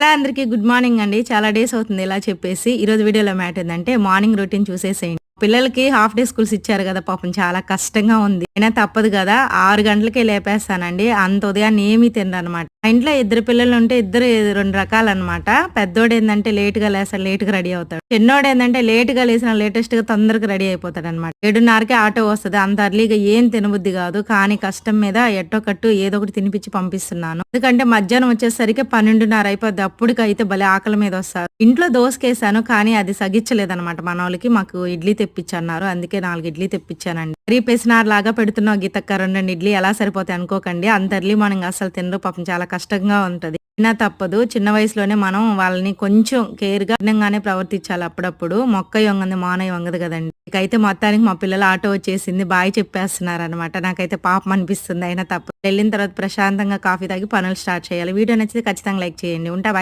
Hello అందరికీ good morning అండి. చాలా డేస్ అవుతుంది ఇలా చెప్పేసి. ఈరోజు వీడియోలో మ్యాట్ ఏంటంటే మార్నింగ్ రొటీన్ చూసేసేయండి. పిల్లలకి హాఫ్ డే స్కూల్స్ ఇచ్చారు కదా పాపం చాలా కష్టంగా ఉంది. అయినా తప్పదు కదా ఆరు గంటలకే లేపేస్తానండి. అంత ఉదయాన్నే ఏమీ తినరనమాట. మా ఇంట్లో ఇద్దరు పిల్లలు ఉంటే ఇద్దరు రెండు రకాలన్నమాట. పెద్దోడు ఏంటంటే లేట్గా లేస్తాడు లేట్గా రెడీ అవుతాడు. చిన్నోడు ఏంటంటే లేట్గా లేసిన లేటెస్ట్గా తొందరగా రెడీ అయిపోతాడు అనమాట ఏడున్నరకే ఆటో వస్తుంది. అంత అర్లీగా ఏం తినబుద్ధి కాదు. కానీ కష్టం మీద ఎట్టో కట్టు ఏదో ఒకటి తినిపించి పంపిస్తున్నాను. ఎందుకంటే మధ్యాహ్నం వచ్చేసరికి పన్నెండున్నర అయిపోద్ది. అప్పటికైతే భలే ఆకలి మీద వస్తారు. ఇంట్లో దోసకేసాను కానీ అది సగించలేదన్నమాట మన వాళ్ళకి మాకు ఇడ్లీ తెప్పించన్నారు. అందుకే నాలుగు ఇడ్లీ తెప్పించానండి. రీపేసినార్ లాగా పెడుతున్నావు గీతక్క రెండు ఇడ్లీ ఎలా సరిపోతాయి అనుకోకండి. అంత ఎర్లీ మార్నింగ్ అసలు తినరు పాపం చాలా కష్టంగా ఉంటది. అయినా తప్పదు చిన్న వయసులోనే మనం వాళ్ళని కొంచెం కేర్గా ప్రవర్తించాలి అప్పుడప్పుడు. మొక్క వంగంది మానయ్య వంగదు కదండి. ఇకైతే మొత్తానికి మా పిల్లలు ఆటో వచ్చేసింది బాయ్ చెప్పేస్తున్నారు అనమాట నాకైతే పాపం అనిపిస్తుంది అయినా తప్పదు. వెళ్ళిన తర్వాత ప్రశాంతంగా కాఫీ తాగి పనులు స్టార్ట్ చేయాలి. వీడియో నచ్చితే ఖచ్చితంగా లైక్ చేయండి. ఉంటా.